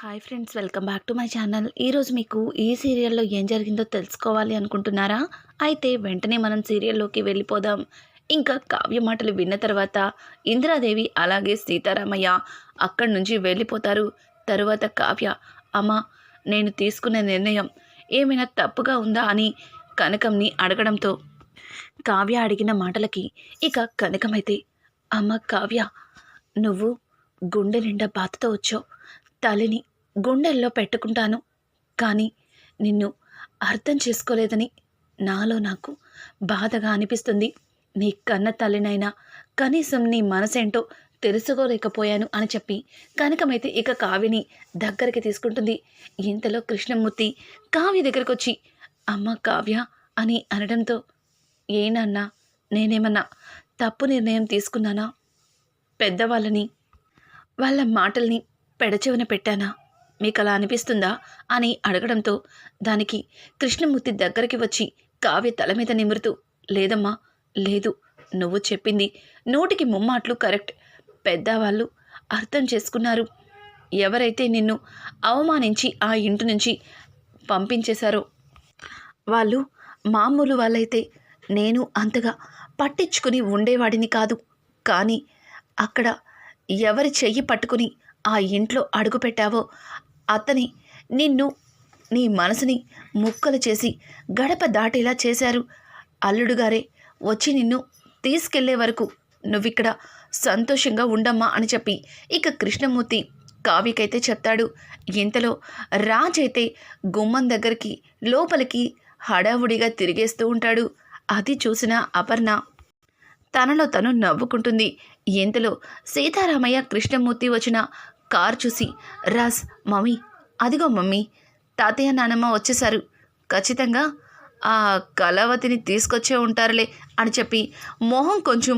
Hi friends welcome back to my channel ఈరోజు మీకు ఈ సీరియల్లో ఏం జరిగిందో తెలుసుకోవాలి అనుకుంటున్నారా? అయితే వెంటనే మనం సీరియల్లోకి వెళ్ళిపోదాం. ఇంకా కావ్య మాటలు విన్న తర్వాత ఇందిరాదేవి అలాగే సీతారామయ్య అక్కడి నుంచి వెళ్ళిపోతారు. తరువాత కావ్య అమ్మ నేను తీసుకున్న నిర్ణయం ఏమైనా తప్పుగా ఉందా? అని కనకంని అడగడంతో కావ్య అడిగిన మాటలకి ఇక కనకమైతే అమ్మ కావ్య నువ్వు గుండె నిండా బాధతో వచ్చావు. తల్లిని గుండెల్లో పెట్టుకుంటాను. కానీ నిన్ను అర్థం చేసుకోలేదని నాలో నాకు బాధగా అనిపిస్తుంది. నీ కన్న తల్లినైనా కనీసం నీ మనసేంటో తెలుసుకోలేకపోయాను అని చెప్పి కనకమైతే ఇక కావ్యని దగ్గరికి తీసుకుంటుంది. ఇంతలో కృష్ణమూర్తి కావ్య దగ్గరకు వచ్చి అమ్మ కావ్య అని అనడంతో ఏనన్నా నేనేమన్నా తప్పు నిర్ణయం తీసుకున్నానా? పెద్దవాళ్ళని వాళ్ళ మాటల్ని పెడచెవిన పెట్టానా? మీకు అలా అనిపిస్తుందా? అని అడగడంతో దానికి కృష్ణమూర్తి దగ్గరికి వచ్చి కావ్య తల మీద నిమురుతూ లేదమ్మా లేదు. నువ్వు చెప్పింది నోటికి ముమ్మాట్లు కరెక్ట్. పెద్దవాళ్ళు అర్థం చేసుకున్నారు. ఎవరైతే నిన్ను అవమానించి ఆ ఇంటి నుంచి పంపించేశారో వాళ్ళు మామూలు వాళ్ళైతే నేను అంతగా పట్టించుకుని ఉండేవాడిని కాదు. కానీ అక్కడ ఎవరి చెయ్యి పట్టుకుని ఆ ఇంట్లో అడుగుపెట్టావో అతని నిన్ను నీ మనసుని ముక్కలు చేసి గడప దాటేలా చేశారు. అల్లుడుగారే వచ్చి నిన్ను తీసుకెళ్ళే వరకు నువ్విక్కడ సంతోషంగా ఉండమ్మా అని చెప్పి ఇక కృష్ణమూర్తి కావ్యకైతే చెప్తాడు. ఇంతలో రాజైతే గుమ్మం దగ్గరికి లోపలికి హడావుడిగా తిరిగేస్తూ ఉంటాడు. అది చూసిన అపర్ణ తనలో తను నవ్వుకుంటుంది. ఇంతలో సీతారామయ్య కృష్ణమూర్తి వచ్చిన కార్ చూసి రాజ్ మమ్మీ అదిగో మమ్మీ తాతయ్య నానమ్మ వచ్చేశారు. ఖచ్చితంగా ఆ కళావతిని తీసుకొచ్చే ఉంటారులే అని చెప్పి మొహం కొంచెం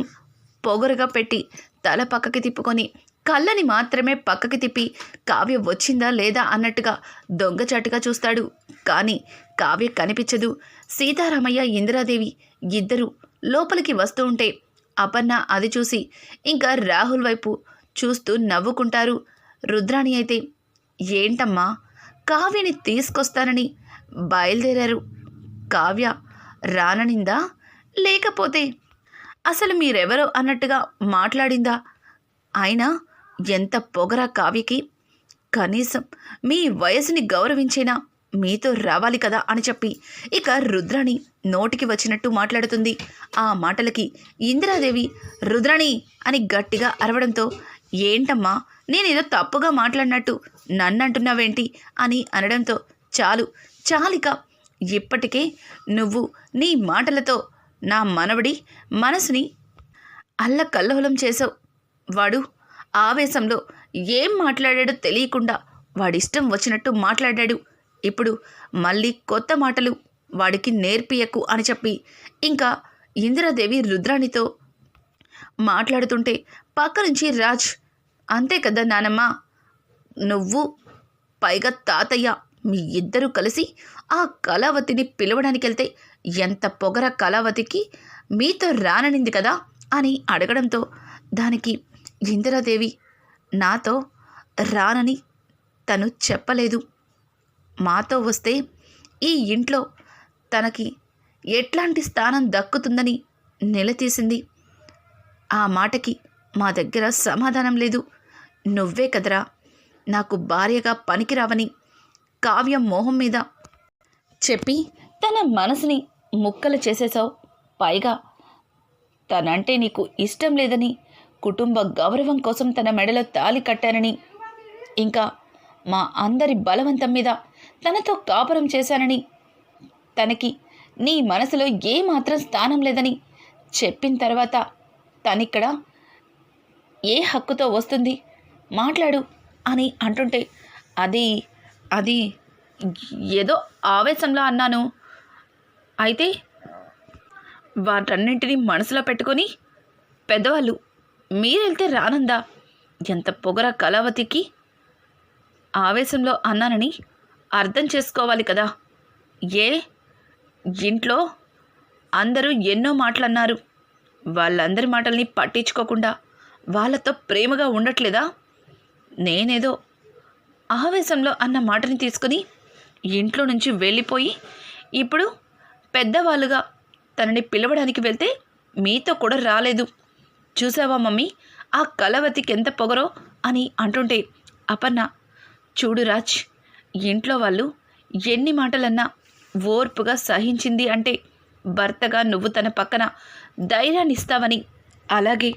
పొగరుగా పెట్టి తల పక్కకి తిప్పుకొని కళ్ళని మాత్రమే పక్కకి తిప్పి కావ్య వచ్చిందా లేదా అన్నట్టుగా దొంగచాటుగా చూస్తాడు. కానీ కావ్య కనిపించదు. సీతారామయ్య ఇందిరాదేవి ఇద్దరు లోపలికి వస్తూ ఉంటే అపర్ణ అది చూసి ఇంకా రాహుల్ వైపు చూస్తూ నవ్వుకుంటారు. రుద్రాణి అయితే ఏంటమ్మా కావ్యని తీసుకొస్తానని బయలుదేరారు. కావ్య రాననిందా? లేకపోతే అసలు మీరెవరో అన్నట్టుగా మాట్లాడిందా? అయినా ఎంత పొగరా కావ్యకి. కనీసం మీ వయసుని గౌరవించేనా మీతో రావాలి కదా అని చెప్పి ఇక రుద్రాణి నోటికి వచ్చినట్టు మాట్లాడుతుంది. ఆ మాటలకి ఇందిరాదేవి రుద్రాణి అని గట్టిగా అరవడంతో ఏంటమ్మా నేనేదో తప్పుగా మాట్లాడినట్టు నన్ను అంటున్నావేంటి అని అనడంతో చాలు. చాలిక ఇప్పటికే నువ్వు నీ మాటలతో నా మనవడి మనసుని అల్లకల్లోలం చేసావు వాడు ఆవేశంలో ఏం మాట్లాడాడో తెలియకుండా వాడిష్టం వచ్చినట్టు మాట్లాడాడు. ఇప్పుడు మళ్ళీ కొత్త మాటలు వాడికి నేర్పియకు అని చెప్పి ఇంకా ఇందిరాదేవి రుద్రాణితో మాట్లాడుతుంటే పక్క నుంచి రాజ్ అంతే కదా నానమ్మ? నువ్వు పైగా తాతయ్య మీ ఇద్దరూ కలిసి ఆ కళావతిని పిలవడానికి వెళ్తే ఎంత పొగర కళావతికి మీతో రాననింది కదా అని అడగడంతో దానికి ఇందిరాదేవి నాతో రానని తను చెప్పలేదు. మాతో వస్తే ఈ ఇంట్లో తనకి ఎట్లాంటి స్థానం దక్కుతుందని నిలదీసింది. ఆ మాటకి మా దగ్గర సమాధానం లేదు. నువ్వే కదరా. నాకు భార్యగా పనికిరావని కావ్యం మోహం మీద. చెప్పి తన మనసుని ముక్కలు చేసేశావు. పైగా తనంటే నీకు ఇష్టం లేదని కుటుంబ గౌరవం కోసం తన మెడలో తాలి కట్టానని ఇంకా మా అందరి బలవంతం మీద తనతో కాపురం చేశానని తనకి నీ మనసులో ఏమాత్రం స్థానం లేదని చెప్పిన తర్వాత తనిక్కడ ఏ హక్కుతో వస్తుంది? మాట్లాడు అని అంటుంటే అది అది ఏదో ఆవేశంలో అన్నాను. అయితే వాటన్నింటినీ మనసులో పెట్టుకొని పెద్దవాళ్ళు మీరెళ్తే రానందా? ఎంత పొగర కళావతికి ఆవేశంలో అన్నానని అర్థం చేసుకోవాలి కదా. ఏ? ఇంట్లో అందరూ ఎన్నో మాటలన్నారు. వాళ్ళందరి మాటల్ని పట్టించుకోకుండా వాళ్ళతో ప్రేమగా ఉండట్లేదా? నేనేదో ఆవేశంలో అన్న మాటని తీసుకుని ఇంట్లో నుంచి వెళ్ళిపోయి ఇప్పుడు పెద్దవాళ్ళుగా తనని పిలవడానికి వెళ్తే మీతో కూడా రాలేదు. చూసావా మమ్మీ? ఆ కలవతికి ఎంత పొగరో అని అంటుంటే అపర్ణ చూడు రాజ్ ఇంట్లో వాళ్ళు ఎన్ని మాటలన్నా ఓర్పుగా సహించింది అంటే భర్తగా నువ్వు తన పక్కన ధైర్యాన్ని ఇస్తావని. అలాగే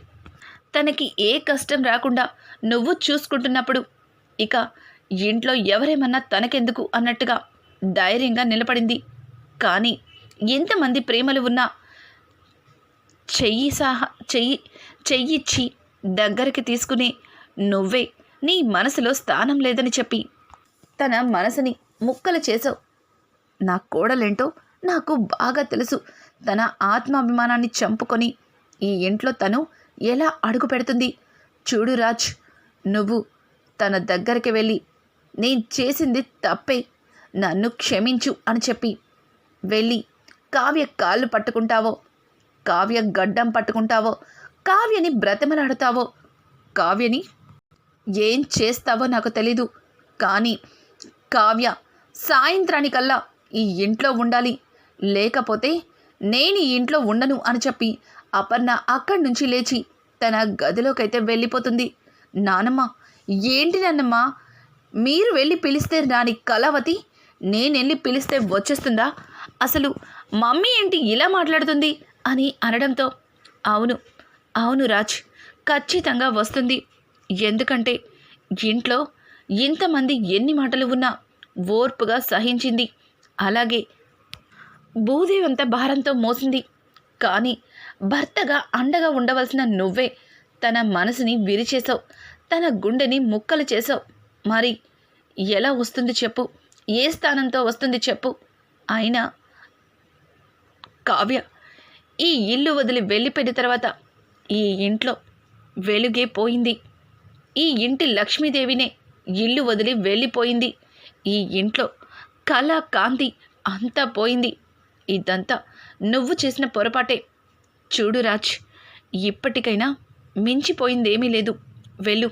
తనకి ఏ కష్టం రాకుండా నువ్వు చూసుకుంటున్నప్పుడు ఇక ఇంట్లో ఎవరేమన్నా తనకెందుకు అన్నట్టుగా ధైర్యంగా నిలబడింది. కానీ ఎంతమంది ప్రేమలు ఉన్నా చెయ్యి సహా చెయ్యి చెయ్యిచ్చి దగ్గరికి తీసుకుని నువ్వే నీ మనసులో స్థానం లేదని చెప్పి తన మనసుని ముక్కలు చేసావు నా కోడలేంటో నాకు బాగా తెలుసు. తన ఆత్మాభిమానాన్ని చంపుకొని ఈ ఇంట్లో తను ఎలా అడుగు పెడుతుంది? చూడు రాజ్ నువ్వు తన దగ్గరికి వెళ్ళి నేను చేసింది తప్పే నన్ను క్షమించు అని చెప్పి వెళ్ళి కావ్య కాళ్ళు పట్టుకుంటావో కావ్య గడ్డం పట్టుకుంటావో కావ్యని బ్రతిమలాడుతావో కావ్యని ఏం చేస్తావో నాకు తెలీదు. కానీ కావ్య సాయంత్రానికల్లా ఈ ఇంట్లో ఉండాలి. లేకపోతే నేను ఈ ఇంట్లో ఉండను అని చెప్పి అపర్ణ అక్కడి నుంచి లేచి తన గదిలోకైతే వెళ్ళిపోతుంది. నానమ్మ ఏంటి నాన్నమ్మ మీరు వెళ్ళి పిలిస్తే రాని కళావతి నేను వెళ్ళి పిలిస్తే వచ్చేస్తుందా? అసలు మమ్మీ ఏంటి ఇలా మాట్లాడుతుంది? అని అనడంతో అవును అవును రాజ్ ఖచ్చితంగా వస్తుంది. ఎందుకంటే ఇంట్లో ఇంతమంది ఎన్ని మాటలు ఉన్నా ఓర్పుగా సహించింది. అలాగే భూదేవంత భారంతో మోసింది. కానీ భర్తగా అండగా ఉండవలసిన నువ్వే. తన మనసుని విరిచేశావు. తన గుండెని ముక్కలు చేసావు మరి ఎలా వస్తుంది చెప్పు. ఏ స్థానంతో వస్తుంది చెప్పు. అయినా కావ్య ఈ ఇల్లు వదిలి వెళ్ళిపోయిన తర్వాత ఈ ఇంట్లో వెలుగే పోయింది. ఈ ఇంటి లక్ష్మీదేవినే ఇల్లు వదిలి వెళ్ళిపోయింది. ఈ ఇంట్లో కళ కాంతి అంతా పోయింది. ఇదంతా నువ్వు చేసిన పొరపాటే. చూడు రాజ్ ఇప్పటికైనా మించిపోయిందేమీ లేదు. వెళ్ళు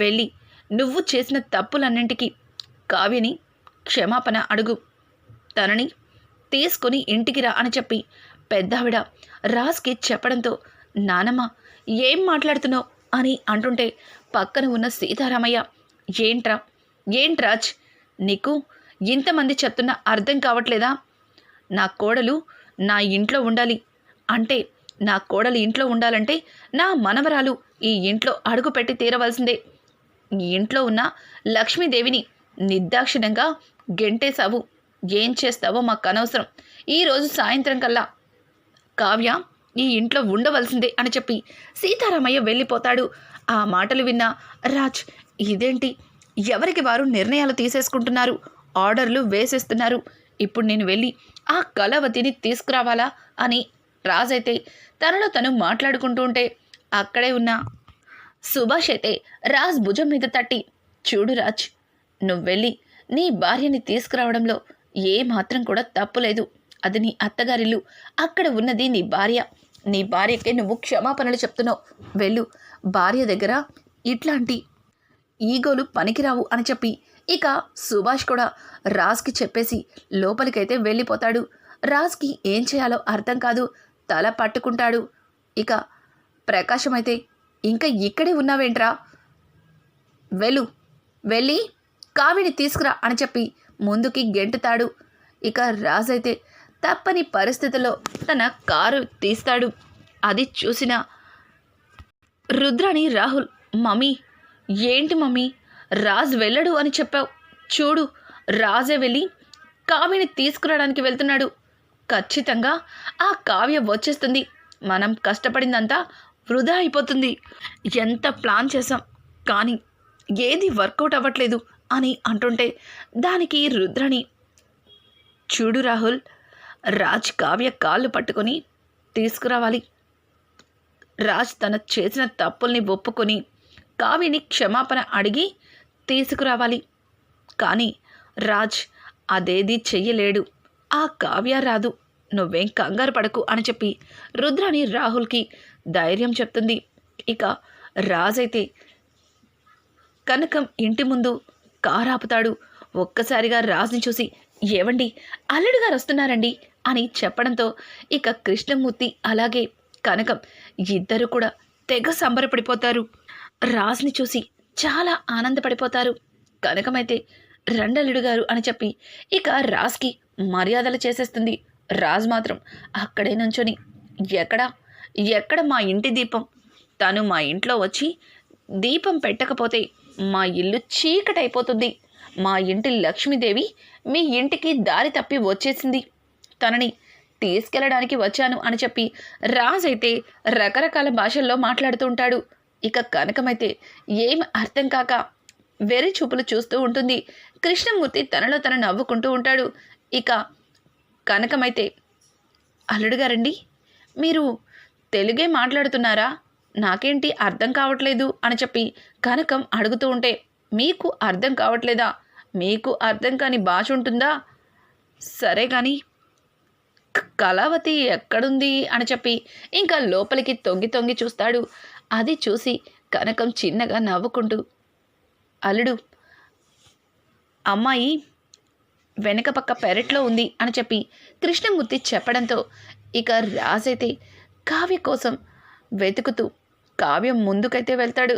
వెళ్ళి నువ్వు చేసిన తప్పులన్నింటికి కావ్యని క్షమాపణ అడుగు. తనని తీసుకొని ఇంటికి రా అని చెప్పి పెద్దావిడ రాజ్కి చెప్పడంతో నానమ్మ ఏం మాట్లాడుతున్నావు? అని అంటుంటే పక్కన ఉన్న సీతారామయ్య ఏంట్రా ఏంట్రాజ్ నీకు ఇంతమంది చెప్తున్నా అర్థం కావట్లేదా? నా కోడలు నా ఇంట్లో ఉండాలి. అంటే నా కోడలు ఇంట్లో ఉండాలంటే నా మనవరాలు ఈ ఇంట్లో అడుగు పెట్టి తీరవలసిందే. ఈ ఇంట్లో ఉన్న లక్ష్మీదేవిని నిర్దాక్షిణ్యంగా గెంటేశావు. ఏం చేస్తావో మాకు అనవసరం. ఈరోజు సాయంత్రం కల్లా కావ్య ఈ ఇంట్లో ఉండవలసిందే అని చెప్పి సీతారామయ్య వెళ్ళిపోతాడు. ఆ మాటలు విన్న రాజ్ ఇదేంటి? ఎవరికి వారు నిర్ణయాలు తీసేసుకుంటున్నారు? ఆర్డర్లు వేసేస్తున్నారు. ఇప్పుడు నేను వెళ్ళి ఆ కళావతిని తీసుకురావాలా? అని రాజ్ అయితే తనలో తను మాట్లాడుకుంటూ ఉంటే అక్కడే ఉన్న సుభాష్ అయితే రాజ్ భుజం మీద తట్టి చూడు రాజ్ నువ్వు వెళ్ళి నీ భార్యని తీసుకురావడంలో ఏ మాత్రం కూడా తప్పులేదు అది నీ అత్తగారిల్లు. అక్కడ ఉన్నది నీ భార్య. నీ భార్యకే నువ్వు క్షమాపణలు చెప్తున్నావు. వెళ్ళు. భార్య దగ్గర ఇట్లాంటి ఈగోలు పనికిరావు అని చెప్పి ఇక సుభాష్ కూడా రాజ్కి చెప్పేసి లోపలికైతే వెళ్ళిపోతాడు. రాజ్కి ఏం చేయాలో అర్థం కాదు. తల పట్టుకుంటాడు. ఇక ప్రకాశమైతే ఇంకా ఇక్కడే ఉన్నావేంట్రా? వెళ్ళు వెళ్ళి కావిని తీసుకురా అని చెప్పి ముందుకి గెంటుతాడు. ఇక రాజైతే తప్పని పరిస్థితిలో తన కారు తీస్తాడు. అది చూసిన రుద్రాణి రాహుల్ మమ్మీ ఏంటి మమ్మీ? రాజ్ వెళ్ళడు అని చెప్పావు. చూడు రాజే వెళ్ళి కావిని తీసుకురావడానికి వెళ్తున్నాడు. ఖచ్చితంగా ఆ కావ్య వచ్చేస్తుంది. మనం కష్టపడిందంతా వృధా అయిపోతుంది. ఎంత ప్లాన్ చేసాం కానీ ఏది వర్కౌట్ అవ్వట్లేదు అని అంటుంటే దానికి రుద్రని చూడు రాహుల్ రాజ్ కావ్య కాళ్ళు పట్టుకొని తీసుకురావాలి. రాజ్ తన చేసిన తప్పుల్ని ఒప్పుకొని కావ్యని క్షమాపణ అడిగి తీసుకురావాలి. కానీ రాజ్ అదేది చెయ్యలేడు. ఆ కావ్య రాదు. నువ్వేం కంగారు పడకు అని చెప్పి రుద్రాని రాహుల్కి ధైర్యం చెప్తుంది. ఇక రాజ్ అయితే కనకం ఇంటి ముందు కారు ఆపుతాడు ఒక్కసారిగా రాజుని చూసి ఏవండి అల్లుడు గారు వస్తున్నారండి అని చెప్పడంతో ఇక కృష్ణమూర్తి అలాగే కనకం ఇద్దరు కూడా తెగ సంబరపడిపోతారు. రాజుని చూసి చాలా ఆనందపడిపోతారు. కనకమైతే రండల్లుడు గారు అని చెప్పి ఇక రాజ్కి మర్యాదలు చేసేస్తుంది. రాజ్ మాత్రం అక్కడే నుంచొని ఎక్కడ? ఎక్కడ మా ఇంటి దీపం? తను మా ఇంట్లో వచ్చి దీపం పెట్టకపోతే మా ఇల్లు చీకటైపోతుంది. మా ఇంటి లక్ష్మీదేవి మీ ఇంటికి దారి తప్పి వచ్చేసింది. తనని తీసుకెళ్ళడానికి వచ్చాను అని చెప్పి రాజ్ అయితే రకరకాల భాషల్లో మాట్లాడుతూ ఉంటాడు. ఇక కనకమైతే ఏం అర్థం కాక వెర్రి చూపులు చూస్తూ ఉంటుంది. కృష్ణమూర్తి తనలో తన నవ్వుకుంటూ ఉంటాడు. ఇక కనకమైతే అల్లుడు గారండి మీరు తెలుగే మాట్లాడుతున్నారా? నాకేంటి అర్థం కావట్లేదు అని చెప్పి కనకం అడుగుతూ ఉంటే మీకు అర్థం కావట్లేదా? మీకు అర్థం కాని భాష ఉంటుందా? సరే కానీ కళావతి ఎక్కడుంది అని చెప్పి ఇంకా లోపలికి తొంగి తొంగి చూస్తాడు. అది చూసి కనకం చిన్నగా నవ్వుకుంటూ అల్లుడు అమ్మాయి వెనక పక్క పెరట్లో ఉంది అని చెప్పి కృష్ణమూర్తి చెప్పడంతో ఇక రాజైతే కావ్య కోసం వెతుకుతూ కావ్యం ముందుకైతే వెళ్తాడు.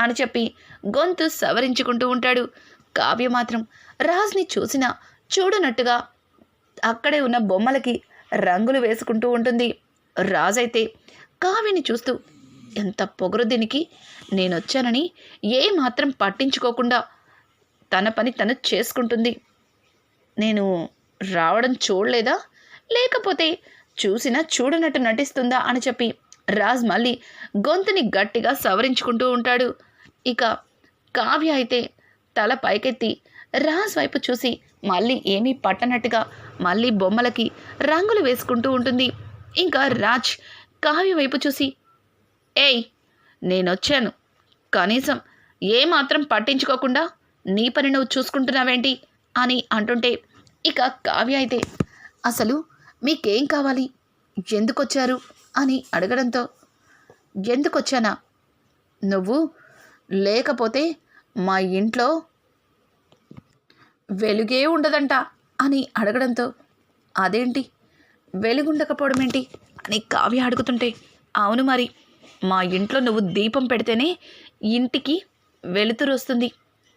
అని చెప్పి గొంతు సవరించుకుంటూ ఉంటాడు. కావ్య మాత్రం రాజ్ని చూసినా చూడనట్టుగా అక్కడే ఉన్న బొమ్మలకి రంగులు వేసుకుంటూ ఉంటుంది. రాజైతే కావ్యని చూస్తూ ఎంత పొగరు దీనికి? నేనొచ్చానని ఏ మాత్రం పట్టించుకోకుండా తన పని తను చేసుకుంటుంది. నేను రావడం చూడలేదా? లేకపోతే చూసినా చూడనట్టు నటిస్తుందా అని చెప్పి రాజ్ మళ్ళీ గొంతుని గట్టిగా సవరించుకుంటూ ఉంటాడు. ఇక కావ్య అయితే తల పైకెత్తి రాజ్ వైపు చూసి మళ్ళీ ఏమీ పట్టనట్టుగా మళ్ళీ బొమ్మలకి రంగులు వేసుకుంటూ ఉంటుంది. ఇంకా రాజ్ కావ్య వైపు చూసి ఏయ్ నేనొచ్చాను. కనీసం ఏమాత్రం పట్టించుకోకుండా నీ పని నువ్వు చూసుకుంటున్నావేంటి? అని అంటుంటే ఇక కావ్య అయితే అసలు మీకేం కావాలి? ఎందుకొచ్చారు? అని అడగడంతో ఎందుకొచ్చానా? నువ్వు లేకపోతే మా ఇంట్లో వెలుగే ఉండదంట అని అడగడంతో అదేంటి? వెలుగుండకపోవడం ఏంటి అని కావ్య అడుగుతుంటే అవును మరి మా ఇంట్లో నువ్వు దీపం పెడితేనే ఇంటికి వెలుతురు వస్తుంది.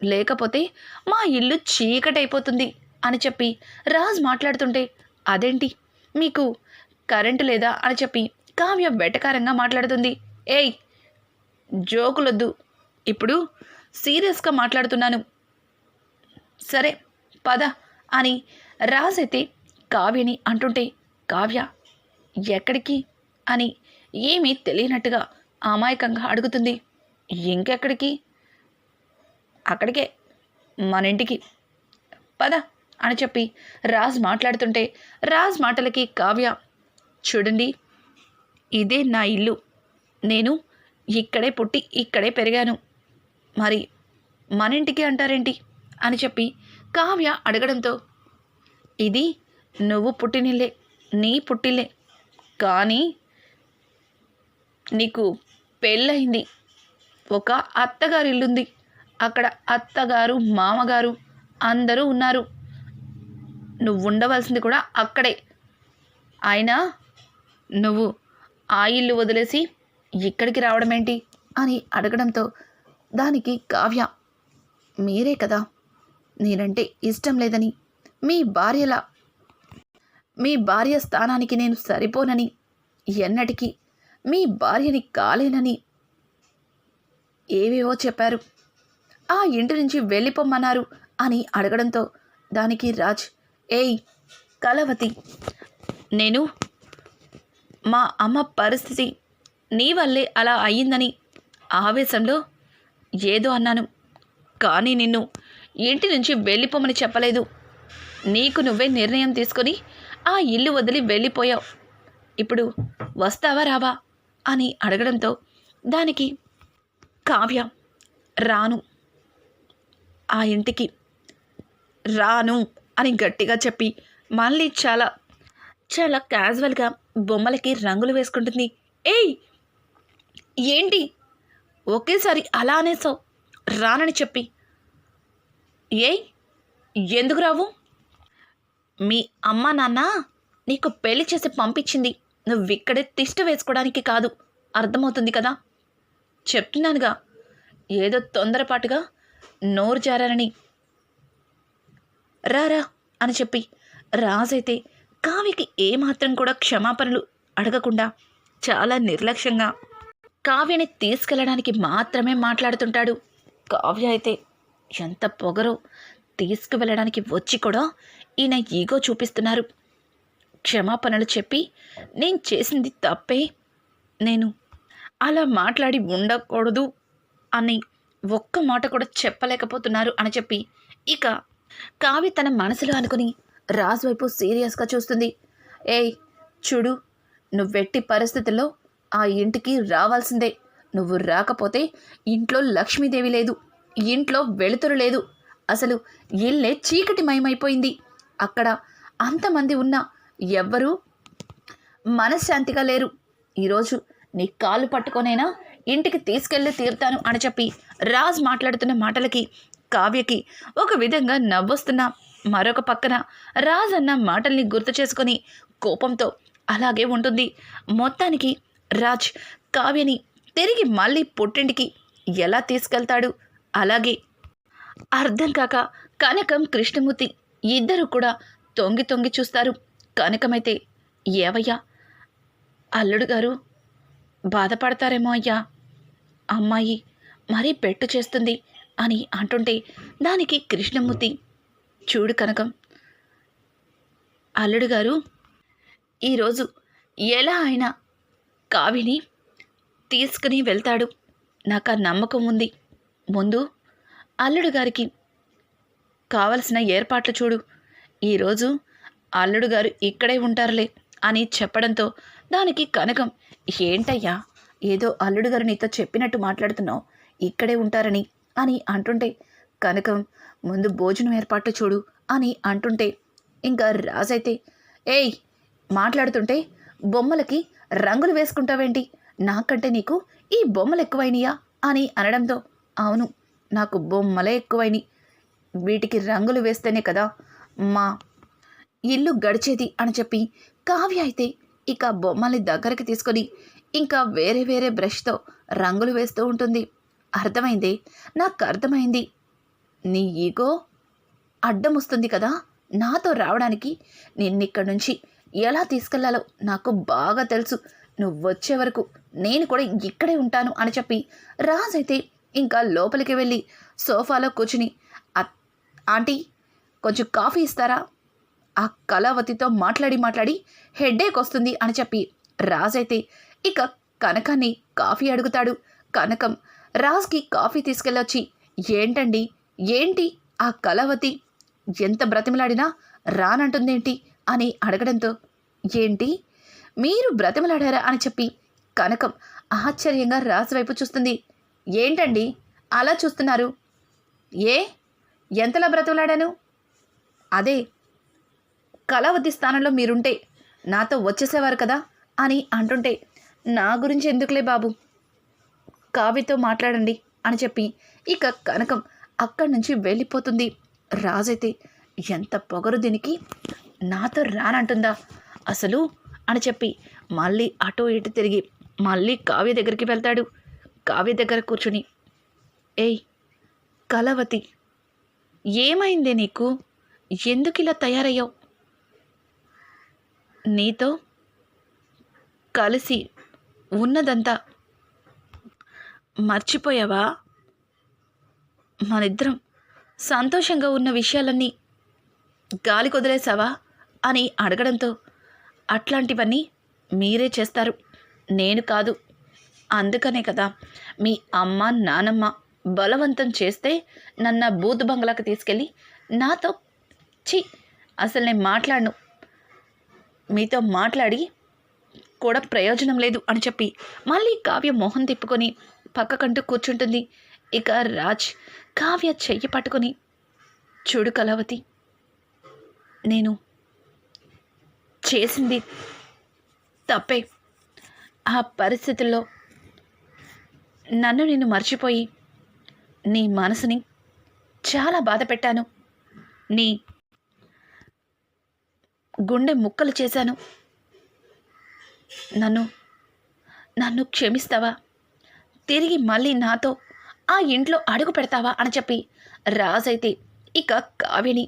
లేకపోతే మా ఇల్లు చీకటైపోతుంది అని చెప్పి రాజ్ మాట్లాడుతుంటే అదేంటి? మీకు కరెంటు లేదా? అని చెప్పి కావ్య వెటకారంగా మాట్లాడుతుంది. ఏయ్ జోకులొద్దు. ఇప్పుడు సీరియస్గా మాట్లాడుతున్నాను. సరే పద అని రాజ్ అయితే కావ్యని అంటుంటే కావ్య ఎక్కడికి? అని ఏమీ తెలియనట్టుగా అమాయకంగా అడుగుతుంది. ఇంకెక్కడికి? అక్కడికే మన ఇంటికి. పద అని చెప్పి రాజ్ మాట్లాడుతుంటే రాజ్ మాటలకి కావ్య చూడండి ఇదే నా ఇల్లు. నేను ఇక్కడే పుట్టి ఇక్కడే పెరిగాను. మరి మన ఇంటికి అంటారేంటి? అని చెప్పి కావ్య అడగడంతో ఇది నువ్వు పుట్టినిల్లే నీ పుట్టిల్లే. కానీ నీకు పెళ్ళయింది. ఒక అత్తగారి ఇల్లుంది అక్కడ అత్తగారు మామగారు అందరూ ఉన్నారు. నువ్వు ఉండవలసింది కూడా అక్కడే. అయినా నువ్వు ఆ ఇల్లు వదిలేసి ఇక్కడికి రావడం ఏంటి అని అడగడంతో దానికి కావ్య మీరే కదా నేనంటే ఇష్టం లేదని. మీ భార్యలా మీ భార్య స్థానానికి నేను సరిపోనని ఎన్నటికీ మీ భార్యని కాలేనని ఏవేవో చెప్పారు. ఆ ఇంటి నుంచి వెళ్ళిపోమ్మన్నారు అని అడగడంతో దానికి రాజ్ ఏయ్ కలవతి నేను మా అమ్మ పరిస్థితి నీ వల్లే అలా అయ్యిందని ఆవేశంలో ఏదో అన్నాను. కానీ నిన్ను ఇంటి నుంచి వెళ్ళిపోమని చెప్పలేదు. నీకు నువ్వే నిర్ణయం తీసుకొని ఆ ఇల్లు వదిలి వెళ్ళిపోయావు. ఇప్పుడు వస్తావా రావా? అని అడగడంతో దానికి కావ్య రాను ఆ ఇంటికి రాను అని గట్టిగా చెప్పి మళ్ళీ చాలా చాలా క్యాజువల్గా బొమ్మలకి రంగులు వేసుకుంటుంది. ఏయ్ ఏంటి? ఒకేసారి అలా అనేసావు? రానని చెప్పి. ఏయ్ ఎందుకు రావు? మీ అమ్మ నాన్న నీకు పెళ్ళి చేసి పంపించింది. నువ్వు ఇక్కడే తిష్ట వేసుకోవడానికి కాదు. అర్థమవుతుంది కదా? చెప్తున్నానుగా. ఏదో తొందరపాటుగా నోరు జారారని. రారా అని చెప్పి రాజైతే కావ్యకి ఏమాత్రం కూడా క్షమాపణలు అడగకుండా చాలా నిర్లక్ష్యంగా కావ్యని తీసుకెళ్ళడానికి మాత్రమే మాట్లాడుతుంటాడు. కావ్య అయితే ఎంత పొగరో తీసుకువెళ్ళడానికి వచ్చి కూడా ఈయన ఈగో చూపిస్తున్నారు. క్షమాపణలు చెప్పి నేను చేసింది తప్పే నేను అలా మాట్లాడి ఉండకూడదు అని ఒక్క మాట కూడా చెప్పలేకపోతున్నారు అని చెప్పి ఇక కావి తన మనసులో అనుకుని రాజు వైపు సీరియస్గా చూస్తుంది. ఏయ్ చూడు నువ్వెట్టి పరిస్థితుల్లో ఆ ఇంటికి రావాల్సిందే. నువ్వు రాకపోతే ఇంట్లో లక్ష్మీదేవి లేదు ఇంట్లో వెలుతురు లేదు. అసలు ఇల్లే చీకటి మయమైపోయింది. అక్కడ అంతమంది ఉన్నా ఎవ్వరూ మనశ్శాంతిగా లేరు. ఈరోజు నీ కాళ్ళు పట్టుకొనైనా ఇంటికి తీసుకెళ్ళి తీరుతాను అని చెప్పి రాజ్ మాట్లాడుతున్న మాటలకి కావ్యకి ఒక విధంగా నవ్వొస్తున్న మరొక పక్కన రాజ్ అన్న మాటల్ని గుర్తు చేసుకొని కోపంతో అలాగే ఉంటుంది. మొత్తానికి రాజ్ కావ్యని తిరిగి మళ్ళీ పుట్టింటికి ఎలా తీసుకెళ్తాడు? అలాగే అర్థం కాక కనకం కృష్ణమూర్తి ఇద్దరు కూడా తొంగి తొంగి చూస్తారు. కనకమైతే ఏవయ్యా? అల్లుడు గారు బాధపడతారేమో అయ్యా. అమ్మాయి మరీ పెట్టు చేస్తుంది అని అంటుంటే దానికి కృష్ణమూర్తి చూడు కనకం అల్లుడు గారు ఈరోజు ఎలా అయినా కావిని తీసుకుని వెళ్తాడు. నాకు ఆ నమ్మకం ఉంది. ముందు అల్లుడు గారికి కావలసిన ఏర్పాట్లు చూడు. ఈరోజు అల్లుడు గారు ఇక్కడే ఉంటారులే అని చెప్పడంతో దానికి కనకం ఏంటయ్యా ఏదో అల్లుడు గారు నీతో చెప్పినట్టు మాట్లాడుతున్నావు. ఇక్కడే ఉంటారని అని అంటుంటే కనకం ముందు భోజనం ఏర్పాట్లు చూడు అని అంటుంటే ఇంకా రాజైతే ఏయ్ మాట్లాడుతుంటే బొమ్మలకి రంగులు వేసుకుంటావేంటి? నాకంటే నీకు ఈ బొమ్మలు ఎక్కువైనయా? అని అనడంతో అవును నాకు బొమ్మలే ఎక్కువైనాయి. వీటికి రంగులు వేస్తేనే కదా మా ఇల్లు గడిచేది అని చెప్పి కావ్య అయితే ఇక బొమ్మల్ని దగ్గరికి తీసుకొని ఇంకా వేరే వేరే బ్రష్తో రంగులు వేస్తూ ఉంటుంది. అర్థమైంది. నాకు అర్థమైంది నీ ఈగో అడ్డం వస్తుంది కదా. నాతో రావడానికి నిన్నిక్కడి నుంచి ఎలా తీసుకెళ్ళాలో నాకు బాగా తెలుసు. నువ్వు వచ్చే వరకు నేను కూడా ఇక్కడే ఉంటాను అని చెప్పి రాజైతే ఇంకా లోపలికి వెళ్ళి సోఫాలో కూర్చుని ఆంటీ కొంచెం కాఫీ ఇస్తారా? ఆ కళావతితో మాట్లాడి మాట్లాడి హెడ్ఏక్ వస్తుంది అని చెప్పి రాజైతే ఇక కనకాన్ని కాఫీ అడుగుతాడు. కనకం రాజ్కి కాఫీ తీసుకెళ్ళొచ్చి ఏంటండి? ఏంటి ఆ కళావతి? ఎంత బ్రతిమలాడినా రానంటుందేంటి? అని అడగడంతో ఏంటి? మీరు బ్రతిమలాడారా? అని చెప్పి కనకం ఆశ్చర్యంగా రాజు వైపు చూస్తుంది. ఏంటండి? అలా చూస్తున్నారు. ఏ? ఎంతలా బ్రతిమలాడాను? అదే కళావతి స్థానంలో మీరుంటే నాతో వచ్చేసేవారు కదా? అని అంటుంటే నా గురించి ఎందుకులే బాబు? కావ్యతో మాట్లాడండి అని చెప్పి ఇక కనకం అక్కడి నుంచి వెళ్ళిపోతుంది. రాజైతే ఎంత పొగరు దీనికి? నాతో రానంటుందా? అసలు? అని చెప్పి మళ్ళీ అటు ఇటు తిరిగి మళ్ళీ కావ్య దగ్గరికి వెళ్తాడు. కావ్య దగ్గర కూర్చుని ఏయ్ కలవతి ఏమైంది నీకు? ఎందుకు ఇలా తయారయ్యావు? నీతో కలిసి ఉన్నదంతా మర్చిపోయావా? మనిద్దరం సంతోషంగా ఉన్న విషయాలన్నీ గాలి కొదిలేసావా అని అడగడంతో అట్లాంటివన్నీ మీరే చేస్తారు. నేను కాదు. అందుకనే కదా మీ అమ్మ నానమ్మ బలవంతం చేస్తే నన్న బూత్ బంగ్లాకి తీసుకెళ్ళి నాతో చి అసలు నేను మాట్లాడను. మీతో మాట్లాడి కూడా ప్రయోజనం లేదు అని చెప్పి మళ్ళీ కావ్య మొహం తిప్పుకొని పక్కకంటూ కూర్చుంటుంది. ఇక రాజ్ కావ్య చెయ్యి పట్టుకొని చూడు కళావతి నేను చేసింది తప్పే. ఆ పరిస్థితుల్లో నన్ను నేను మర్చిపోయి నీ మనసుని చాలా బాధ పెట్టాను. నీ గుండె ముక్కలు చేశాను. నన్ను నన్ను క్షమిస్తావా? తిరిగి మళ్ళీ నాతో ఆ ఇంట్లో అడుగు పెడతావా? అని చెప్పి రాజైతే ఇక కావ్యని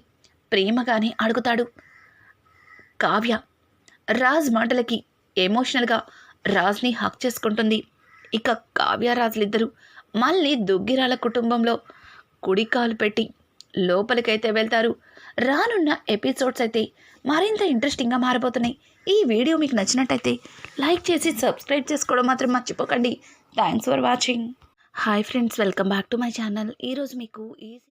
ప్రేమగానే అడుగుతాడు. కావ్య రాజ్ మాటలకి ఎమోషనల్గా రాజ్ని హక్ చేసుకుంటుంది. ఇక కావ్య రాజులిద్దరూ మళ్ళీ దుగ్గిరాల కుటుంబంలో కుడికాలు పెట్టి లోపలికైతే వెళ్తారు. రానున్న ఎపిసోడ్స్ అయితే మరింత ఇంట్రెస్టింగ్గా మారిపోతున్నాయి ఈ వీడియో మీకు నచ్చినట్టయితే లైక్ చేసి సబ్స్క్రైబ్ చేసుకోవడం మాత్రం మర్చిపోకండి. Thanks for watching hi friends welcome back to my channel ఈరోజు మీకు ఈ